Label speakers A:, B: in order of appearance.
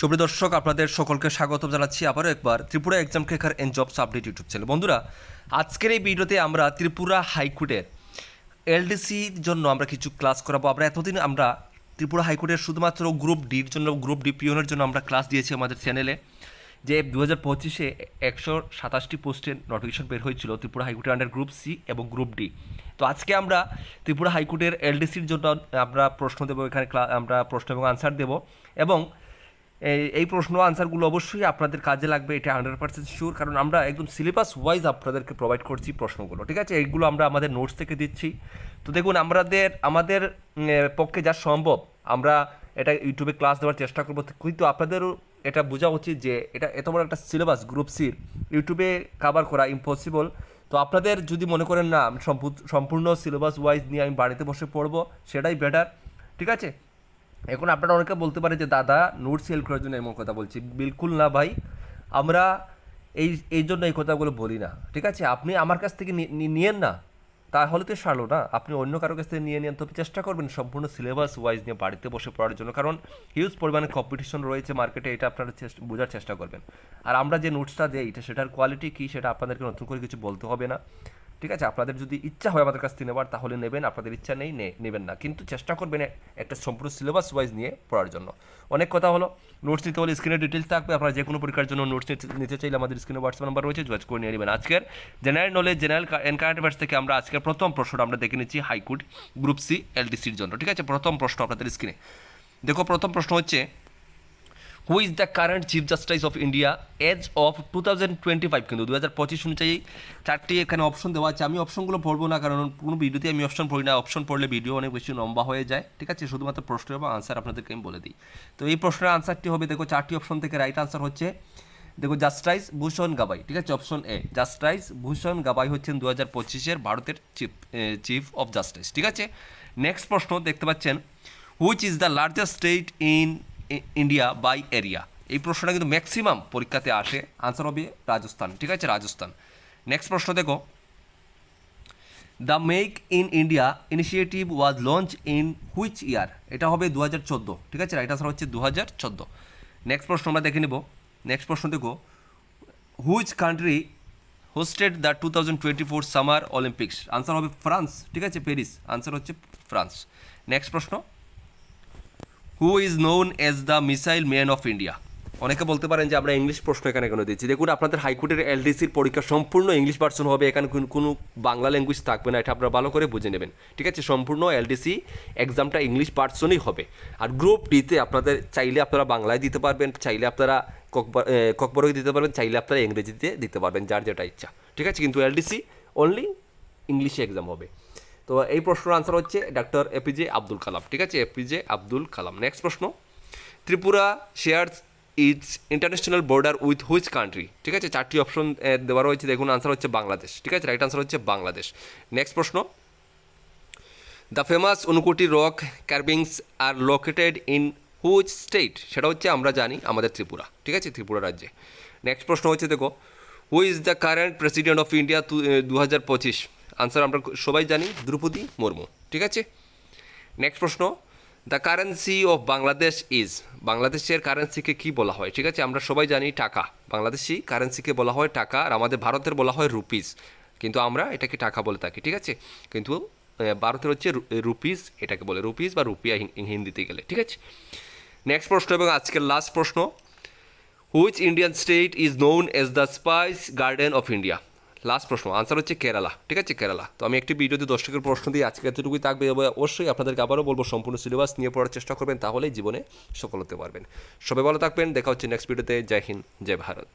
A: সুপ্রিয় দর্শক, আপনাদের সকলকে স্বাগত জানাচ্ছি আবারও একবার Tripura exam cracker and jobs update YouTube channel বন্ধুরা, আজকের এই ভিডিওতে আমরা ত্রিপুরা হাইকোর্টের এলডিসির জন্য আমরা কিছু ক্লাস করাবো। আমরা এতদিন আমরা ত্রিপুরা হাইকোর্টের শুধুমাত্র গ্রুপ ডির জন্য গ্রুপ ডি পিওনের জন্য আমরা ক্লাস দিয়েছি আমাদের চ্যানেলে যে দু হাজার পঁচিশে একশো সাতাশটি পোস্টের নোটিফিকেশন বের হয়েছিল ত্রিপুরা হাইকোর্টের আন্ডার গ্রুপ সি এবং গ্রুপ ডি তো আজকে আমরা ত্রিপুরা হাইকোর্টের এলডিসির জন্য আমরা প্রশ্ন দেবো, এখানে আমরা প্রশ্ন এবং আনসার দেবো এবং এই প্রশ্ন, আনসারগুলো অবশ্যই আপনাদের কাজে লাগবে, এটা হান্ড্রেড পার্সেন্ট শিওর কারণ আমরা একদম সিলেবাস ওয়াইজ আপনাদেরকে প্রোভাইড করছি প্রশ্নগুলো, ঠিক আছে? এইগুলো আমরা আমাদের নোটস থেকে দিচ্ছি। তো দেখুন, আমাদের আমাদের পক্ষে যা সম্ভব, আমরা এটা ইউটিউবে ক্লাস দেওয়ার চেষ্টা করব। কিন্তু আপনাদেরও এটা বোঝা উচিত যে এটা এত বড় একটা সিলেবাস গ্রুপ সির ইউটিউবে কাভার করা ইম্পসিবল তো আপনাদের যদি মনে করেন না সম্পূর্ণ সিলেবাস ওয়াইজ নিয়ে আমি বাড়িতে বসে পড়ব, সেটাই বেটার ঠিক আছে? এখন আপনারা অনেকে বলতে পারে যে, দাদা নোট সেল করার জন্য এমন কথা বলছি। বিলকুল না ভাই। আমরা এই এই জন্য এই কথাগুলো বলি না, ঠিক আছে? আপনি আমার কাছ থেকে নিয়েন না। তাহলে তো সারলো না। আপনি অন্য কারও কাছ থেকে নিয়ে নিন। তবে চেষ্টা করবেন সম্পূর্ণ সিলেবাস ওয়াইজ নিয়ে বাড়িতে বসে পড়ার জন্য। কারণ হিউজ পরিমাণে কম্পিটিশন রয়েছে মার্কেটে এটা আপনারা বোঝার চেষ্টা করবেন। আর আমরা যে নোটসটা দেই, এটা সেটার কোয়ালিটি কী, সেটা আপনাদেরকে নতুন করে কিছু বলতে হবে না। ঠিক আছে? আপনাদের যদি ইচ্ছা হয় আমাদের কাছ থেকে নেবার তাহলে নেবেন। আপনাদের ইচ্ছা নেই নেবেন না। কিন্তু চেষ্টা করবেন একটা সম্পূর্ণ সিলেবাস ওয়াইজ নিয়ে পড়ার জন্য। অনেক কথা হলো। নোটস নিতে হলে স্ক্রিনে ডিটেলস থাকবে। আপনারা যে কোনো পরীক্ষার জন্য নোটস নিতে চাইলে আমাদের স্ক্রিনে হোয়াটসঅ্যাপ নাম্বার রয়েছে, যোগাযোগ করে নিয়ে নেবেন। আজকের general knowledge general and current affairs থেকে আমরা আজকের প্রথম প্রশ্নটা আমরা দেখে নিচ্ছি হাইকোর্ট গ্রুপ সি এলডিসির জন্য। ঠিক আছে? প্রথম প্রশ্ন আপনাদের স্ক্রিনে দেখো, প্রথম প্রশ্ন হচ্ছে who is the current chief justice of India as of two thousand twenty five কিন্তু দু হাজার পঁচিশ অনুযায়ী চারটি এখানে অপশন দেওয়া আছে। আমি অপশনগুলো পড়ব না, কারণ কোনো ভিডিওতে আমি অপশন পড়ি না। অপশন পড়লে ভিডিও অনেক বেশি লম্বা হয়ে যায়, ঠিক আছে? শুধুমাত্র প্রশ্ন এবং আনসার আপনাদেরকে আমি বলে দিই। তো এই প্রশ্নের আনসারটি হবে, দেখো, চারটি অপশন থেকে রাইট আনসার হচ্ছে, দেখো জাস্টাইস ভূষণ গাবাই ঠিক আছে? অপশন এ জাস্টাইস ভূষণ গাবাই হচ্ছেন দু হাজার পঁচিশের ভারতের চিফ চিফ অফ জাস্টিস ঠিক আছে? নেক্সট প্রশ্ন দেখতে পাচ্ছেন which is the largest state in India by area এই প্রশ্নটা কিন্তু ম্যাক্সিমাম পরীক্ষাতে আসে। আনসার হবে রাজস্থান। ঠিক আছে, রাজস্থান। নেক্সট প্রশ্ন দেখো। The make in India initiative was launch in which year এটা হবে দু হাজার চোদ্দ। ঠিক আছে রাইট আনসার হচ্ছে দু হাজার চোদ্দ। নেক্সট প্রশ্ন আমরা দেখে নেব। নেক্সট প্রশ্ন দেখো। Which country hosted the two thousand twenty four summer Olympics answer হবে ফ্রান্স ঠিক আছে প্যারিস আনসার হচ্ছে ফ্রান্স নেক্সট প্রশ্ন। Who is known as the missile man of India অনেকে বলতে পারেন যে আমরা ইংলিশ প্রশ্ন এখানে কেন দিচ্ছি? দেখুন, আপনাদের হাইকোর্টের এলডিসির পরীক্ষা সম্পূর্ণ ইংলিশ ভার্সন হবে। এখানে কোন- কোনো বাংলা ল্যাঙ্গুয়েজ থাকবে না। এটা আপনারা ভালো করে বুঝে নেবেন। ঠিক আছে? সম্পূর্ণ এলডিসি এক্সামটা ইংলিশ ভার্সনই হবে। আর গ্রুপ ডিতে আপনাদের চাইলে আপনারা বাংলায় দিতে পারবেন, চাইলে আপনারা ককবরকে দিতে পারবেন, চাইলে আপনারা ইংরেজিতে দিতে পারবেন, যার যেটা ইচ্ছা। ঠিক আছে? কিন্তু এলডিসি অনলি ইংলিশে এক্সাম হবে। তো এই প্রশ্নের আনসার হচ্ছে ডক্টর এপিজে আব্দুল কালাম ঠিক আছে? এপিজে আব্দুল কালাম নেক্সট প্রশ্ন। Tripura shares its international border with which country ঠিক আছে? চারটি অপশন দেওয়া রয়েছে। দেখুন আনসার হচ্ছে বাংলাদেশ। ঠিক আছে? রাইট আনসার হচ্ছে বাংলাদেশ। নেক্সট প্রশ্ন। The famous Unakoti rock carvings are located in which state সেটা হচ্ছে, আমরা জানি, আমাদের ত্রিপুরা। ঠিক আছে? ত্রিপুরা রাজ্যে। নেক্সট প্রশ্ন হচ্ছে, দেখো। Who is the current president of India দু হাজার পঁচিশ? আনসার আমরা সবাই জানি দ্রৌপদী মুর্মু ঠিক আছে? নেক্সট প্রশ্ন the currency of Bangladesh is বাংলাদেশের কারেন্সিকে কি বলা হয়, ঠিক আছে? আমরা সবাই জানি টাকা, বাংলাদেশি কারেন্সিকে বলা হয় টাকা, আর আমাদের ভারতের বলা হয় রুপিস কিন্তু আমরা এটাকে টাকা বলে থাকি, ঠিক আছে? কিন্তু ভারতের হচ্ছে রুপিস এটাকে বলে রুপিস বা রুপিয়া হিন্দিতে গেলে, ঠিক আছে? নেক্সট প্রশ্ন এবং আজকের লাস্ট প্রশ্ন which Indian state is known as the spice garden of India last প্রশ্ন আনসার হচ্ছে কেরালা, ঠিক আছে কেরালা? তো আমি একটি ভিডিওতে দর্শকের প্রশ্ন দিয়ে আজকে এতটুকুই থাকবে অবশ্যই আপনাদেরকে আবারও বলব সম্পূর্ণ সিলেবাস নিয়ে পড়ার চেষ্টা করবেন, তাহলেই জীবনে সফল হতে পারবেন। সবাই ভালো থাকবেন, দেখা হচ্ছে নেক্সট ভিডিওতে জয় হিন্দ, জয় ভারত।